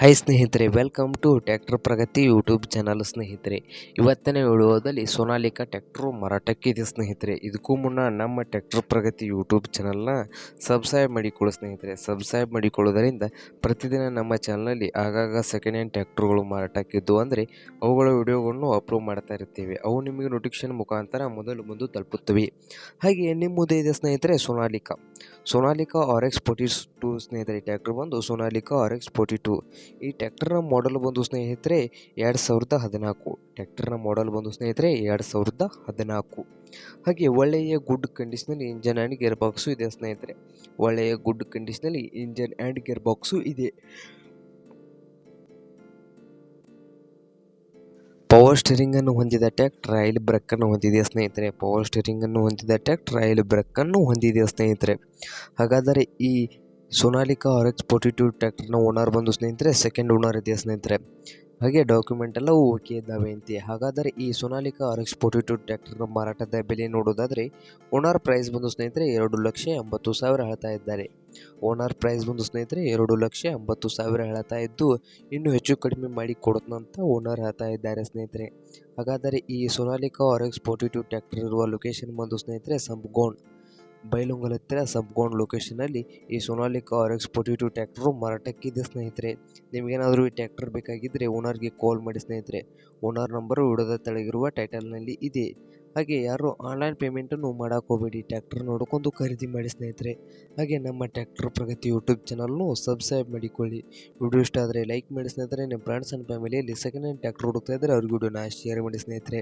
Hi ಸ್ನೇಹಿತರೆ welcome to tractor Pragati YouTube channel ಸ್ನೇಹಿತರೆ. ಇವತ್ತಿನ ವಿಡಿಯೋದಲ್ಲಿ ಸೋನಾಲಿಕಾ ಟ್ಯಾಕ್ಟ್ರು ಮಾರಾಟಕ್ಕಿದೆ ಸ್ನೇಹಿತರೆ. ಇದಕ್ಕೂ ಮುನ್ನ ನಮ್ಮ ಟ್ಯಾಕ್ಟರ್ ಪ್ರಗತಿ ಯೂಟ್ಯೂಬ್ ಚಾನಲ್ನ ಸಬ್ಸ್ಕ್ರೈಬ್ ಮಾಡಿಕೊಳ್ಳಿ ಸ್ನೇಹಿತರೆ. ಸಬ್ಸ್ಕ್ರೈಬ್ ಮಾಡಿಕೊಳ್ಳೋದರಿಂದ ಪ್ರತಿದಿನ ನಮ್ಮ ಚಾನಲಲ್ಲಿ ಆಗಾಗ ಸೆಕೆಂಡ್ ಹ್ಯಾಂಡ್ ಟ್ಯಾಕ್ಟ್ರುಗಳು ಮಾರಾಟಕ್ಕಿದ್ದು ಅಂದರೆ ಅವುಗಳ ವಿಡಿಯೋಗಳನ್ನು ಅಪ್ಲೋಡ್ ಮಾಡ್ತಾ ಇರ್ತೀವಿ ಅವು ನಿಮಗೆ ನೋಟಿಫಿಕೇಶನ್ ಮುಖಾಂತರ ಮೊದಲು ಮುಂದೆ ತಲುಪುತ್ತವೆ. ಹಾಗೆ ನಿಮ್ಮದೇ ಮುಂದೆ ಇದೆ ಸ್ನೇಹಿತರೆ Sonalika Sonalika R X forty two ಸ್ನೇಹಿತರೆ ಟ್ಯಾಕ್ಟರ್ ಬಂದು Sonalika R X forty two ಈ ಟ್ಯಾಕ್ಟರ್ನ ಮಾಡೆಲ್ ಬಂದು ಸ್ನೇಹಿತರೆ, ಎರಡು ಸಾವಿರದ ಹದಿನಾಲ್ಕು. ಟ್ಯಾಕ್ಟರ್ನ ಮಾಡೆಲ್ ಬಂದು ಸ್ನೇಹಿತರೆ, ಎರಡು ಸಾವಿರದ ಹದಿನಾಲ್ಕು. ಹಾಗೆ ಒಳ್ಳೆಯ ಗುಡ್ ಕಂಡೀಷನಲ್ಲಿ ಇಂಜನ್ ಆ್ಯಂಡ್ ಗೇರ್ ಬಾಕ್ಸು ಇದೆ ಸ್ನೇಹಿತರೆ. ಒಳ್ಳೆಯ ಗುಡ್ ಕಂಡೀಷನಲ್ಲಿ ಇಂಜನ್ ಆ್ಯಂಡ್ ಗೇರ್ ಬಾಕ್ಸು ಇದೆ. ಪವರ್ ಸ್ಟೀರಿಂಗ್ ಅನ್ನು ಹೊಂದಿದ ಟ್ರ್ಯಾಕ್ಟರ್ ಆಯಿಲ್ ಬ್ರೇಕ್ ಅನ್ನು ಹೊಂದಿದೆ ಸ್ನೇಹಿತರೆ. ಪವರ್ ಸ್ಟೀರಿಂಗ್ ಅನ್ನು ಹೊಂದಿದ ಟ್ರ್ಯಾಕ್ಟರ್ ಆಯಿಲ್ ಬ್ರೇಕ್ ಅನ್ನು ಹೊಂದಿದೆ ಸ್ನೇಹಿತರೆ. ಹಾಗಾದರೆ ಈ Sonalika R X forty two ಟ್ರ್ಯಾಕ್ಟರ್ನ ಓನರ್ ಬಂದು ಸ್ನೇಹಿತರೆ ಸೆಕೆಂಡ್ ಓನರ್ ಇದೆ ಸ್ನೇಹಿತರೆ. ಹಾಗೆ ಡಾಕ್ಯುಮೆಂಟ್ ಎಲ್ಲ ಓಕೆ ಇದ್ದಾವೆ ಅಂತೆ. ಹಾಗಾದರೆ ಈ Sonalika R X forty two ಟ್ರ್ಯಾಕ್ಟರ್ನ ಮಾರಾಟದ ಬೆಲೆ ನೋಡೋದಾದರೆ ಓನರ್ ಪ್ರೈಸ್ ಬಂದು ಸ್ನೇಹಿತರೆ ಎರಡು ಲಕ್ಷ ಎಂಬತ್ತು ಸಾವಿರ ಹೇಳ್ತಾ ಇದ್ದಾರೆ. ಓನರ್ ಪ್ರೈಸ್ ಬಂದು ಸ್ನೇಹಿತರೆ ಎರಡು ಲಕ್ಷ ಎಂಬತ್ತು ಸಾವಿರ ಹೇಳ್ತಾ ಇದ್ದು ಇನ್ನೂ ಹೆಚ್ಚು ಕಡಿಮೆ ಮಾಡಿ ಕೊಡೋದಂತ ಓನರ್ ಹೇಳ್ತಾ ಇದ್ದಾರೆ ಸ್ನೇಹಿತರೆ. ಹಾಗಾದರೆ ಈ Sonalika R X forty two tractor ಇರುವ ಲೊಕೇಶನ್ ಬಂದು ಸ್ನೇಹಿತರೆ ಸಂಪ್ಗೋನ್ ಬೈಲುಂಗಲ್ ಹತ್ತಿರ ಸಬ್ಗೌಂಡ್ ಲೊಕೇಶನಲ್ಲಿ ಈ Sonalika R X forty two tractor ಮಾರಾಟಕ್ಕಿದೆ ಸ್ನೇಹಿತರೆ. ನಿಮಗೇನಾದರೂ ಈ ಟ್ಯಾಕ್ಟರ್ ಬೇಕಾಗಿದ್ದರೆ ಓನರ್ಗೆ ಕಾಲ್ ಮಾಡಿ ಸ್ನೇಹಿತರೆ. ಓನರ್ ನಂಬರು ವಿಡೋದ ತಳಗಿರುವ ಟೈಟಲ್ನಲ್ಲಿ ಇದೆ. ಹಾಗೆ ಯಾರು ಆನ್ಲೈನ್ ಪೇಮೆಂಟನ್ನು ಮಾಡೋಕೆ ಹೋಗಬೇಡಿ ಟ್ಯಾಕ್ಟರ್ ನೋಡ್ಕೊಂಡು ಖರೀದಿ ಮಾಡಿ ಸ್ನೇಹಿತರೆ. ಹಾಗೆ ನಮ್ಮ ಟ್ಯಾಕ್ಟರ್ ಪ್ರಗತಿ ಯೂಟ್ಯೂಬ್ ಚಾನಲ್ನು ಸಬ್ಸ್ಕ್ರೈಬ್ ಮಾಡಿಕೊಳ್ಳಿ. ವಿಡಿಯೋ ಇಷ್ಟ ಆದರೆ ಲೈಕ್ ಮಾಡಿ ಸ್ನೇಹಿತರೆ. ನಿಮ್ಮ ಫ್ರೆಂಡ್ಸ್ ಆ್ಯಂಡ್ ಫ್ಯಾಮಿಲಿಯಲ್ಲಿ ಸೆಕೆಂಡ್ ಹ್ಯಾಂಡ್ ಟ್ಯಾಕ್ಟರ್ ಹುಡುಕ್ತಾ ಇದ್ದರೆ ಅವ್ರಿಗೆ ವಿಡಿಯೋನ ಶೇರ್ ಮಾಡಿ ಸ್ನೇಹಿತರೆ.